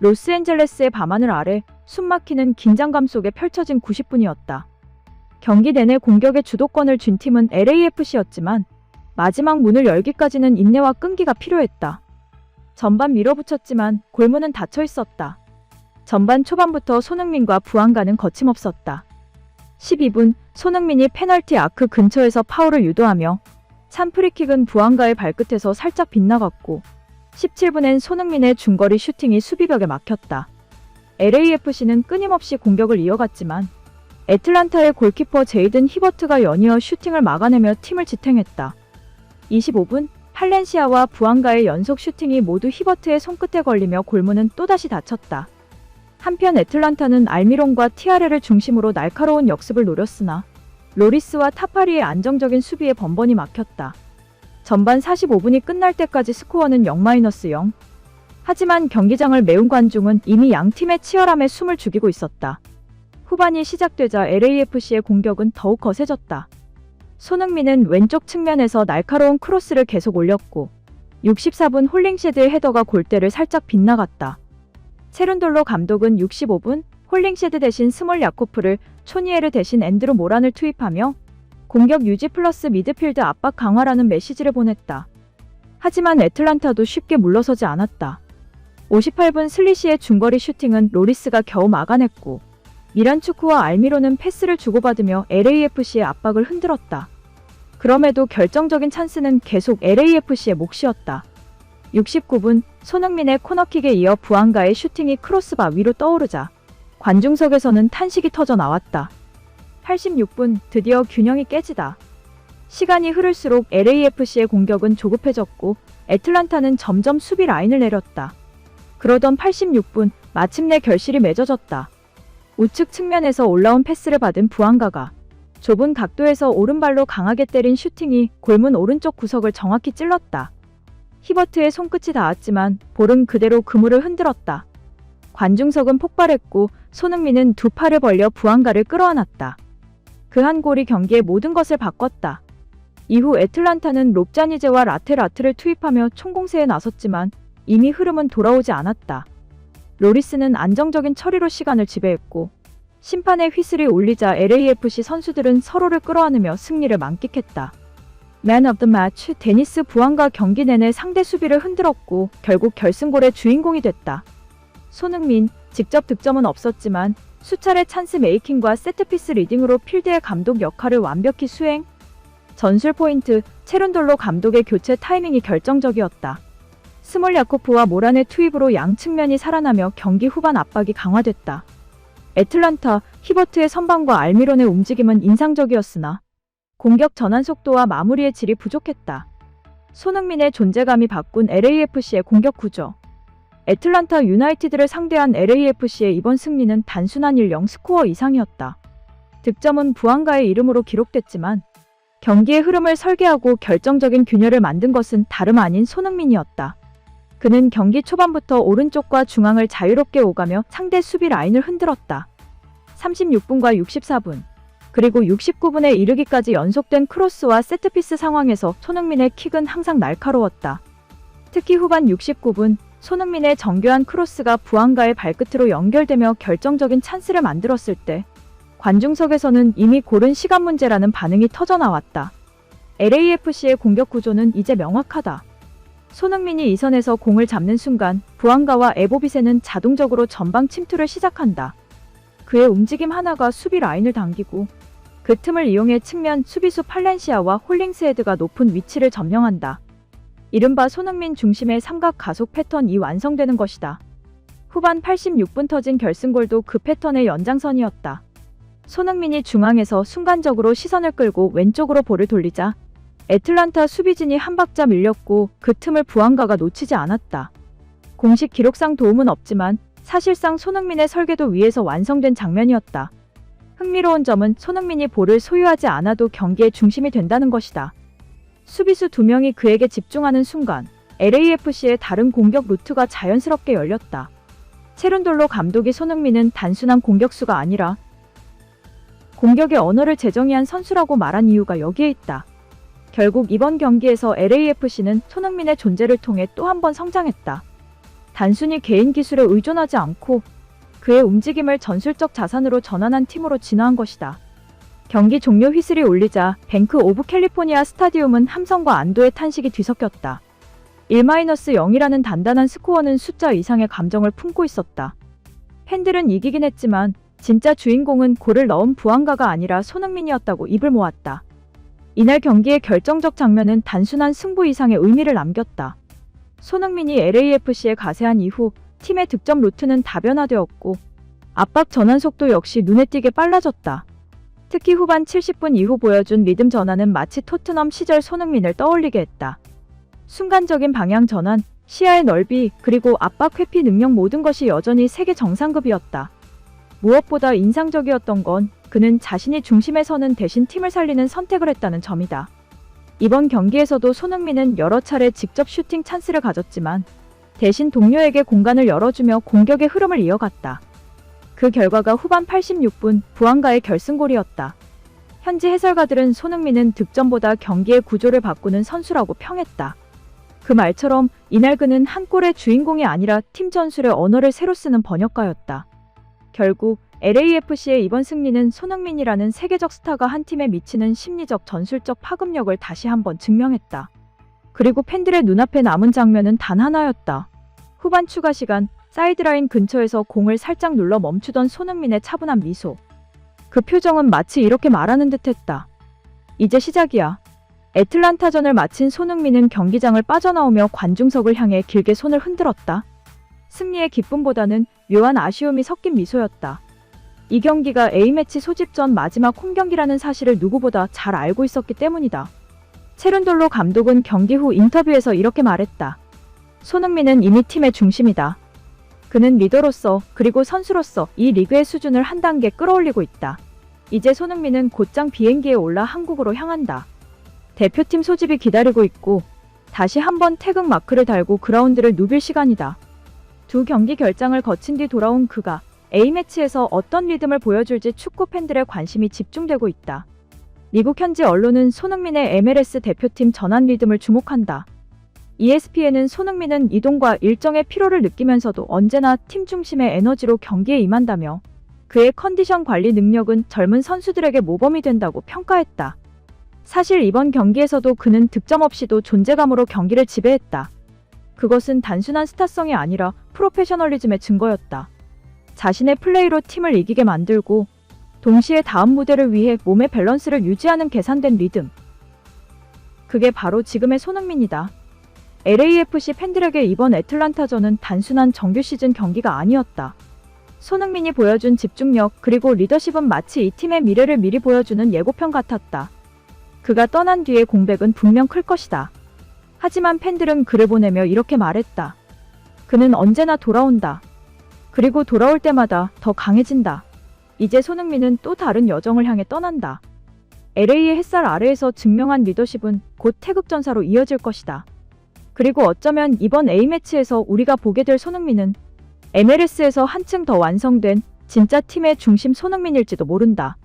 로스앤젤레스의 밤하늘 아래 숨막히는 긴장감 속에 펼쳐진 90분이었다. 경기 내내 공격의 주도권을 쥔 팀은 LAFC였지만 마지막 문을 열기까지는 인내와 끈기가 필요했다. 전반 밀어붙였지만 골문은 닫혀 있었다. 전반 초반부터 손흥민과 부안가는 거침없었다. 12분 손흥민이 페널티 아크 근처에서 파울을 유도하며 찬 프리킥은 부안가의 발끝에서 살짝 빗나갔고 17분엔 손흥민의 중거리 슈팅이 수비벽에 막혔다. LAFC는 끊임없이 공격을 이어갔지만 애틀란타의 골키퍼 제이든 히버트가 연이어 슈팅을 막아내며 팀을 지탱했다. 25분 팔렌시아와 부안가의 연속 슈팅이 모두 히버트의 손끝에 걸리며 골문은 또다시 닫혔다. 한편 애틀란타는 알미론과 티아레를 중심으로 날카로운 역습을 노렸으나 로리스와 타파리의 안정적인 수비에 번번이 막혔다. 전반 45분이 끝날 때까지 스코어는 0-0. 하지만 경기장을 메운 관중은 이미 양 팀의 치열함에 숨을 죽이고 있었다. 후반이 시작되자 LAFC의 공격은 더욱 거세졌다. 손흥민은 왼쪽 측면에서 날카로운 크로스를 계속 올렸고 64분 홀링쉐드의 헤더가 골대를 살짝 빗나갔다. 체룬돌로 감독은 65분 홀링쉐드 대신 스몰 야코프를 초니에르 대신 앤드루 모란을 투입하며 공격 유지 플러스 미드필드 압박 강화라는 메시지를 보냈다. 하지만 애틀란타도 쉽게 물러서지 않았다. 58분 슬리시의 중거리 슈팅은 로리스가 겨우 막아냈고 미란추크와 알미로는 패스를 주고받으며 LAFC의 압박을 흔들었다. 그럼에도 결정적인 찬스는 계속 LAFC의 몫이었다. 69분 손흥민의 코너킥에 이어 부안가의 슈팅이 크로스바 위로 떠오르자 관중석에서는 탄식이 터져 나왔다. 86분 드디어 균형이 깨지다. 시간이 흐를수록 LAFC의 공격은 조급해졌고 애틀란타는 점점 수비 라인을 내렸다. 그러던 86분 마침내 결실이 맺어졌다. 우측 측면에서 올라온 패스를 받은 부안가가 좁은 각도에서 오른발로 강하게 때린 슈팅이 골문 오른쪽 구석을 정확히 찔렀다. 히버트의 손끝이 닿았지만 볼은 그대로 그물을 흔들었다. 관중석은 폭발했고 손흥민은 두 팔을 벌려 부안가를 끌어안았다. 그 한 골이 경기의 모든 것을 바꿨다. 이후 애틀란타는 롭자니제와 라테라트를 투입하며 총공세에 나섰지만 이미 흐름은 돌아오지 않았다. 로리스는 안정적인 처리로 시간을 지배했고 심판의 휘슬이 울리자 LAFC 선수들은 서로를 끌어안으며 승리를 만끽했다. Man of the Match 데니스 부안과 경기 내내 상대 수비를 흔들었고 결국 결승골의 주인공이 됐다. 손흥민 직접 득점은 없었지만 수차례 찬스 메이킹과 세트피스 리딩으로 필드의 감독 역할을 완벽히 수행. 전술 포인트 체룬돌로 감독의 교체 타이밍이 결정적이었다. 스몰 야코프와 모란의 투입으로 양 측면이 살아나며 경기 후반 압박이 강화됐다. 애틀란타, 히버트의 선방과 알미론의 움직임은 인상적이었으나 공격 전환 속도와 마무리의 질이 부족했다. 손흥민의 존재감이 바꾼 LAFC의 공격 구조. 애틀란타 유나이티드를 상대한 LAFC의 이번 승리는 단순한 1-0 스코어 이상이었다. 득점은 부안가의 이름으로 기록됐지만 경기의 흐름을 설계하고 결정적인 균열을 만든 것은 다름 아닌 손흥민이었다. 그는 경기 초반부터 오른쪽과 중앙을 자유롭게 오가며 상대 수비 라인을 흔들었다. 36분과 64분, 그리고 69분에 이르기까지 연속된 크로스와 세트피스 상황에서 손흥민의 킥은 항상 날카로웠다. 특히 후반 69분, 손흥민의 정교한 크로스가 부안가의 발끝으로 연결되며 결정적인 찬스를 만들었을 때 관중석에서는 이미 고른 시간 문제라는 반응이 터져 나왔다. LAFC의 공격 구조는 이제 명확하다. 손흥민이 이 선에서 공을 잡는 순간 부안가와 에보비세는 자동적으로 전방 침투를 시작한다. 그의 움직임 하나가 수비 라인을 당기고 그 틈을 이용해 측면 수비수 팔렌시아와 홀링스헤드가 높은 위치를 점령한다. 이른바 손흥민 중심의 삼각 가속 패턴이 완성되는 것이다. 후반 86분 터진 결승골도 그 패턴의 연장선이었다. 손흥민이 중앙에서 순간적으로 시선을 끌고 왼쪽으로 볼을 돌리자 애틀란타 수비진이 한 박자 밀렸고 그 틈을 부안가가 놓치지 않았다. 공식 기록상 도움은 없지만 사실상 손흥민의 설계도 위에서 완성된 장면이었다. 흥미로운 점은 손흥민이 볼을 소유하지 않아도 경기의 중심이 된다는 것이다. 수비수 두 명이 그에게 집중하는 순간 LAFC의 다른 공격 루트가 자연스럽게 열렸다. 체룬돌로 감독이 손흥민은 단순한 공격수가 아니라 공격의 언어를 제정의한 선수라고 말한 이유가 여기에 있다. 결국 이번 경기에서 LAFC는 손흥민의 존재를 통해 또 한 번 성장했다. 단순히 개인 기술에 의존하지 않고 그의 움직임을 전술적 자산으로 전환한 팀으로 진화한 것이다. 경기 종료 휘슬이 울리자 뱅크 오브 캘리포니아 스타디움은 함성과 안도의 탄식이 뒤섞였다. 1-0이라는 단단한 스코어는 숫자 이상의 감정을 품고 있었다. 팬들은 이기긴 했지만 진짜 주인공은 골을 넣은 부안가가 아니라 손흥민이었다고 입을 모았다. 이날 경기의 결정적 장면은 단순한 승부 이상의 의미를 남겼다. 손흥민이 LAFC에 가세한 이후 팀의 득점 루트는 다변화되었고 압박 전환 속도 역시 눈에 띄게 빨라졌다. 특히 후반 70분 이후 보여준 리듬 전환은 마치 토트넘 시절 손흥민을 떠올리게 했다. 순간적인 방향 전환, 시야의 넓이, 그리고 압박 회피 능력 모든 것이 여전히 세계 정상급이었다. 무엇보다 인상적이었던 건 그는 자신이 중심에 서는 대신 팀을 살리는 선택을 했다는 점이다. 이번 경기에서도 손흥민은 여러 차례 직접 슈팅 찬스를 가졌지만 대신 동료에게 공간을 열어주며 공격의 흐름을 이어갔다. 그 결과가 후반 86분 부안가의 결승골이었다. 현지 해설가들은 손흥민은 득점보다 경기의 구조를 바꾸는 선수라고 평했다. 그 말처럼 이날 그는 한 골의 주인공이 아니라 팀 전술의 언어를 새로 쓰는 번역가였다. 결국 LAFC의 이번 승리는 손흥민이라는 세계적 스타가 한 팀에 미치는 심리적 전술적 파급력을 다시 한번 증명했다. 그리고 팬들의 눈앞에 남은 장면은 단 하나였다. 후반 추가 시간 사이드라인 근처에서 공을 살짝 눌러 멈추던 손흥민의 차분한 미소. 그 표정은 마치 이렇게 말하는 듯했다. 이제 시작이야. 애틀란타전을 마친 손흥민은 경기장을 빠져나오며 관중석을 향해 길게 손을 흔들었다. 승리의 기쁨보다는 묘한 아쉬움이 섞인 미소였다. 이 경기가 A매치 소집 전 마지막 홈 경기라는 사실을 누구보다 잘 알고 있었기 때문이다. 체른돌로 감독은 경기 후 인터뷰에서 이렇게 말했다. 손흥민은 이미 팀의 중심이다. 그는 리더로서 그리고 선수로서 이 리그의 수준을 한 단계 끌어올리고 있다. 이제 손흥민은 곧장 비행기에 올라 한국으로 향한다. 대표팀 소집이 기다리고 있고 다시 한번 태극 마크를 달고 그라운드를 누빌 시간이다. 두 경기 결장을 거친 뒤 돌아온 그가 A매치에서 어떤 리듬을 보여줄지 축구 팬들의 관심이 집중되고 있다. 미국 현지 언론은 손흥민의 MLS 대표팀 전환 리듬을 주목한다. ESPN은 손흥민은 이동과 일정의 피로를 느끼면서도 언제나 팀 중심의 에너지로 경기에 임한다며 그의 컨디션 관리 능력은 젊은 선수들에게 모범이 된다고 평가했다. 사실 이번 경기에서도 그는 득점 없이도 존재감으로 경기를 지배했다. 그것은 단순한 스타성이 아니라 프로페셔널리즘의 증거였다. 자신의 플레이로 팀을 이기게 만들고 동시에 다음 무대를 위해 몸의 밸런스를 유지하는 계산된 리듬. 그게 바로 지금의 손흥민이다. LAFC 팬들에게 이번 애틀란타전은 단순한 정규 시즌 경기가 아니었다. 손흥민이 보여준 집중력 그리고 리더십은 마치 이 팀의 미래를 미리 보여주는 예고편 같았다. 그가 떠난 뒤의 공백은 분명 클 것이다. 하지만 팬들은 그를 보내며 이렇게 말했다. 그는 언제나 돌아온다. 그리고 돌아올 때마다 더 강해진다. 이제 손흥민은 또 다른 여정을 향해 떠난다. LA의 햇살 아래에서 증명한 리더십은 곧 태극전사로 이어질 것이다. 그리고 어쩌면 이번 A매치에서 우리가 보게 될 손흥민은 MLS에서 한층 더 완성된 진짜 팀의 중심 손흥민일지도 모른다.